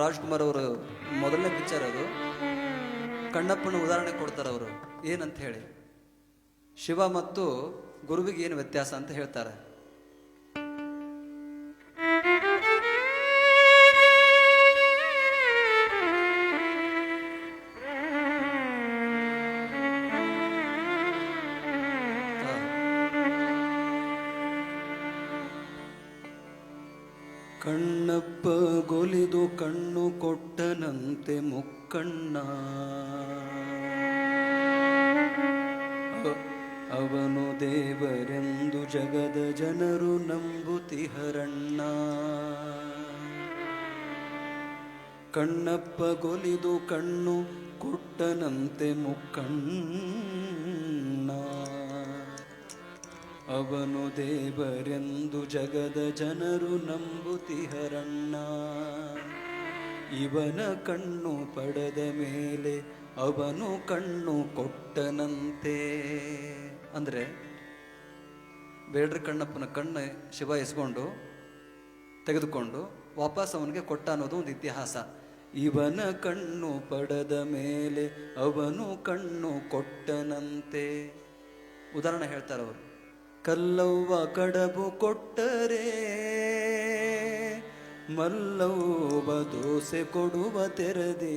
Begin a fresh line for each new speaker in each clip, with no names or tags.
ರಾಜ್ಕುಮಾರ್ ಅವರು ಮೊದಲನೇ ಪಿಕ್ಚರ್ ಅದು. ಕಣ್ಣಪ್ಪನ ಉದಾಹರಣೆ ಕೊಡ್ತಾರೆ ಅವರು. ಏನಂತ ಹೇಳಿ? ಶಿವ ಮತ್ತು ಗುರುವಿಗೆ ಏನು ವ್ಯತ್ಯಾಸ ಅಂತ ಹೇಳ್ತಾರೆ. ಕಣ್ಣಪ್ಪ ಗೊಲಿದು ಕಣ್ಣು ಕೊಟ್ಟನಂತೆ ಮುಕ್ಕಣ್ಣ. ಅವನು ದೇವರೆಂದು ಜಗದ ಜನರು ನಂಬುತಿಹರಣ್ಣ ಕಣ್ಣಪ್ಪ ಗೊಲಿದು ಕಣ್ಣು ಕೊಟ್ಟನಂತೆ ಮುಕ್ಕಣ್ಣ. ಅವನು ದೇವರೆಂದು ಜಗದ ಜನರು ನಂಬುತಿಹರಣ್ಣ ಇವನ ಕಣ್ಣು ಪಡೆದ ಮೇಲೆ ಅವನು ಕಣ್ಣು ಕೊಟ್ಟನಂತೆ. ಅಂದರೆ ಬೇಡ್ರ ಕಣ್ಣಪ್ಪನ ಕಣ್ಣು ಶಿವ ಎಸ್ಕೊಂಡು, ತೆಗೆದುಕೊಂಡು ವಾಪಸ್ ಅವನಿಗೆ ಕೊಟ್ಟ ಅನ್ನೋದು ಒಂದು ಇತಿಹಾಸ. ಇವನ ಕಣ್ಣು ಪಡೆದ ಮೇಲೆ ಅವನು ಕಣ್ಣು ಕೊಟ್ಟನಂತೆ. ಉದಾಹರಣೆ ಹೇಳ್ತಾರೆ ಅವರು. ಕಲ್ಲವ್ವ ಕಡಬು ಕೊಟ್ಟರೆ, ಮಲ್ಲವ್ವ ದೋಸೆ ಕೊಡುವ ತೆರದೆ.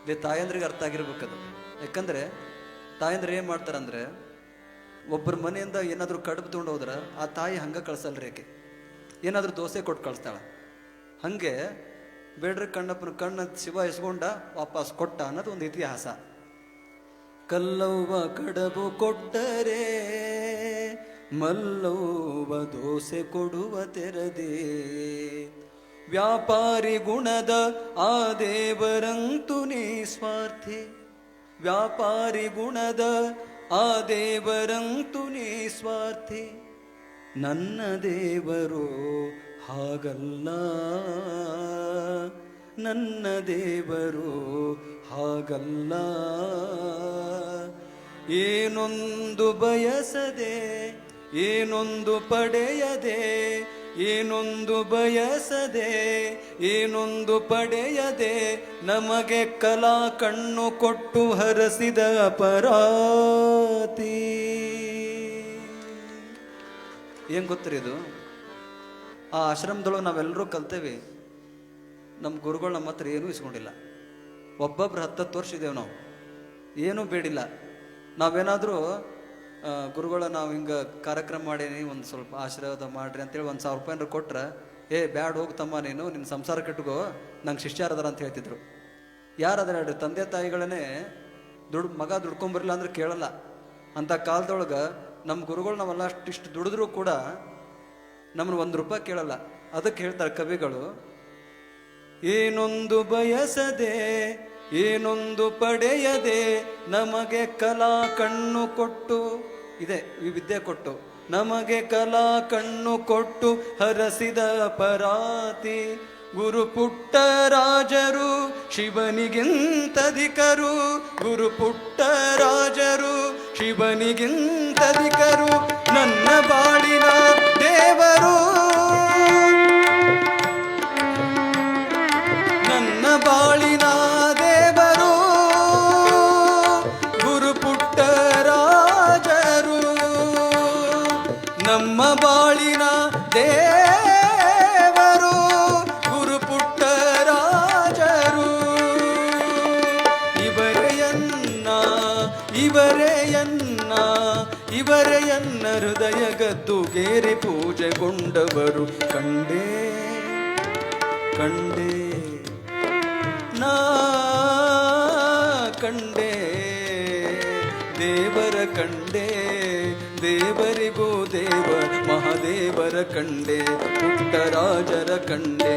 ಇಲ್ಲಿ ತಾಯಂದ್ರಿಗೆ ಅರ್ಥ ಆಗಿರ್ಬೇಕದು. ಯಾಕಂದ್ರೆ ತಾಯಂದ್ರೆ ಏನ್ ಮಾಡ್ತಾರಂದ್ರೆ ಒಬ್ಬರ ಮನೆಯಿಂದ ಏನಾದರೂ ಕಡುಬು ತೊಗೊಂಡು ಹೋದ್ರ ಆ ತಾಯಿ ಹಂಗ ಕಳ್ಸಲ್ರಿ ಆಕೆ. ಏನಾದರೂ ದೋಸೆ ಕೊಟ್ಟು ಕಳಿಸ್ತಾಳ. ಹಂಗೆ ಬೇಡ್ರ ಕಣ್ಣಪ್ಪನ ಕಣ್ಣ ಶಿವ ಇಸ್ಕೊಂಡ ವಾಪಸ್ ಕೊಟ್ಟ ಅನ್ನೋದು ಒಂದು ಇತಿಹಾಸ. ಕಲ್ಲವ್ವ ಕಡಬು ಕೊಟ್ಟರೆ, ಮಲ್ಲವ್ವ ದೋಸೆ ಕೊಡುವ ತೆರದೆ. ವ್ಯಾಪಾರಿ ಗುಣದ ಆ ದೇವರಂತು ಸ್ವಾರ್ಥಿ. ವ್ಯಾಪಾರಿ ಗುಣದ ಆ ದೇವರಂತು ಸ್ವಾರ್ಥಿ. ನನ್ನ ದೇವರು ಹಾಗಲ್ಲ. ನನ್ನ ದೇವರು ಹಾಗಲ್ಲ. ಏನೊಂದು ಬಯಸದೆ, ಏನೊಂದು ಪಡೆಯದೆ, ಏನೊಂದು ಬಯಸದೆ, ಏನೊಂದು ಪಡೆಯದೆ ನಮಗೆ ಕಲಾ ಕಣ್ಣು ಕೊಟ್ಟು ಹರಸಿದ ಪರಾತಿ ಏನು ಗೊತ್ತ್ರಿ ಇದು? ಆ ಆಶ್ರಮದೊಳಗೆ ನಾವೆಲ್ಲರೂ ಕಲ್ತೇವೆ. ನಮ್ಮ ಗುರುಗಳು ನಮ್ಮ ಹತ್ರ ಏನೂ ಇಸ್ಕೊಂಡಿಲ್ಲ. ಒಬ್ಬೊಬ್ರು ಹತ್ತತ್ತು ವರ್ಷ ಇದ್ದೇವೆ ನಾವು. ಏನೂ ಬೇಡಿಲ್ಲ. ನಾವೇನಾದರೂ ಗುರುಗಳ ನಾವು ಹಿಂಗೆ ಕಾರ್ಯಕ್ರಮ ಮಾಡೀನಿ, ಒಂದು ಸ್ವಲ್ಪ ಆಶೀರ್ವಾದ ಮಾಡ್ರಿ ಅಂತೇಳಿ ಒಂದು ಸಾವಿರ ರೂಪಾಯಿ ಕೊಟ್ರೆ, ಏ, ಬ್ಯಾಡ್ ಹೋಗ್ತಮ್ಮ ನೀನು ನಿನ್ನ ಸಂಸಾರ ಕಟ್ಕೋ ನಂಗೆ ಶಿಷ್ಯಾರದಾರ ಅಂತ ಹೇಳ್ತಿದ್ರು. ಯಾರಾದ್ರೆ ಹೇಳ್ರಿ, ತಂದೆ ತಾಯಿಗಳನ್ನೇ ದುಡ್, ಮಗ ದುಡ್ಕೊಂಬರಿಲ್ಲ ಅಂದ್ರೆ ಕೇಳಲ್ಲ. ಅಂತ ಕಾಲದೊಳಗೆ ನಮ್ಮ ಗುರುಗಳು ನಾವೆಲ್ಲ ಅಷ್ಟಿಷ್ಟು ದುಡಿದ್ರೂ ಕೂಡ ನಮ್ಮನ್ನು ಒಂದು ರೂಪಾಯಿ ಕೇಳಲ್ಲ. ಅದಕ್ಕೆ ಹೇಳ್ತಾರೆ ಕವಿಗಳು ಏನೊಂದು ಬಯಸದೆ, ಏನೊಂದು ಪಡೆಯದೆ ನಮಗೆ ಕಲಾ ಕಣ್ಣು ಕೊಟ್ಟು, ಇದೆ, ಈ ವಿದ್ಯೆ ಕೊಟ್ಟು, ನಮಗೆ ಕಲಾ ಕಣ್ಣು ಕೊಟ್ಟು ಹರಸಿದ ಪರಾತಿ. ಗುರು ಪುಟ್ಟ ರಾಜರು ಶಿವನಿಗಿಂತಧಿಕರು, ಗುರು ಪುಟ್ಟ ರಾಜರು ಶಿವನಿಗಿಂತಧಿಕರು, ನನ್ನ ಬಾಳಿನ ದೇವರು ನಮ್ಮ ಬಾಳಿನ ದೇವರು ಗುರು ಪುಟ್ಟರಾಜರು ಇವರೆಯನ್ನ ಇವರೆಯನ್ನ ಇವರೆಯನ್ನ ಹೃದಯ ಗದ್ದುಗೇರಿ ಪೂಜೆಗೊಂಡವರು ಕಂಡೇ ಕಂಡೇ, ನಾ ಕಂಡೆ, ದೇವರ ಕಂಡೆ ದೇವರಿಗೂ ದೇವ ಮಹಾದೇವರ ಕಂಡೆ ಪುಟ್ಟರಾಜರ ಕಂಡೆ.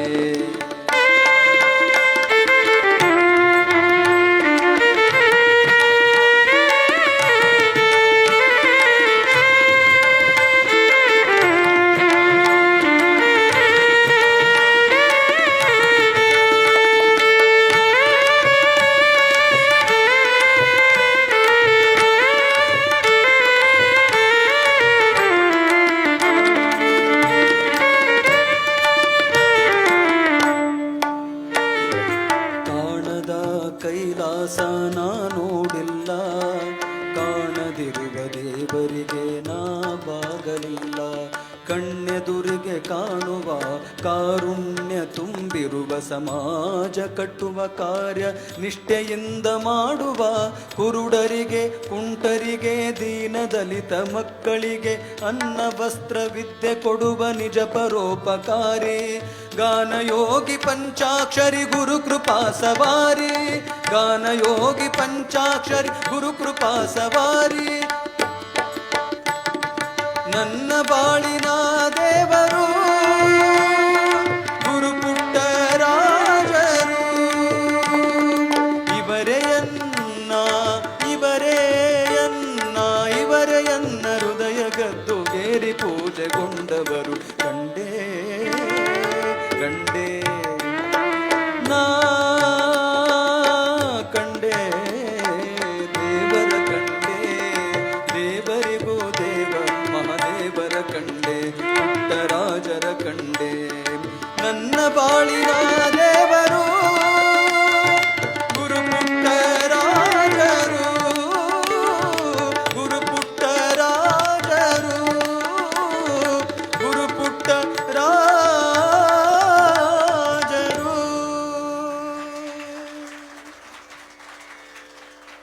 ಬಾಗಲಿಲ್ಲ ಕಣ್ಣೆದುರಿಗೆ ಕಾಣುವ ಕಾರುಣ್ಯ ತುಂಬಿರುವ ಸಮಾಜ ಕಟ್ಟುವ ಕಾರ್ಯ ನಿಷ್ಠೆಯಿಂದ ಮಾಡುವ ಕುರುಡರಿಗೆ, ಕುಂಟರಿಗೆ, ದೀನದಲಿತ ಮಕ್ಕಳಿಗೆ ಅನ್ನ, ವಸ್ತ್ರ, ವಿದ್ಯೆ ಕೊಡುವ ನಿಜ ಪರೋಪಕಾರಿ. ಗಾನಯೋಗಿ ಪಂಚಾಕ್ಷರಿ ಗುರು ಕೃಪಾ ಸವಾರಿ. ಗಾನಯೋಗಿ ಪಂಚಾಕ್ಷರಿ ಗುರು ಕೃಪಾ ಸವಾರಿ. ನನ್ನ ಬಾಳಿನ ದೇವರು ಗುರು ಪುಟ್ಟರಾಜರು ಇವರೆಯನ್ನ ಇವರೆಯನ್ನ ಇವರೆಯನ್ನ ಹೃದಯ ಗದ್ದುಗೇರಿ ಪೂಜೆಗೊಂಡವರು. ಕಂಡೇ ಕಂಡೇ. கண்டேன். நன்ன பாடினாரே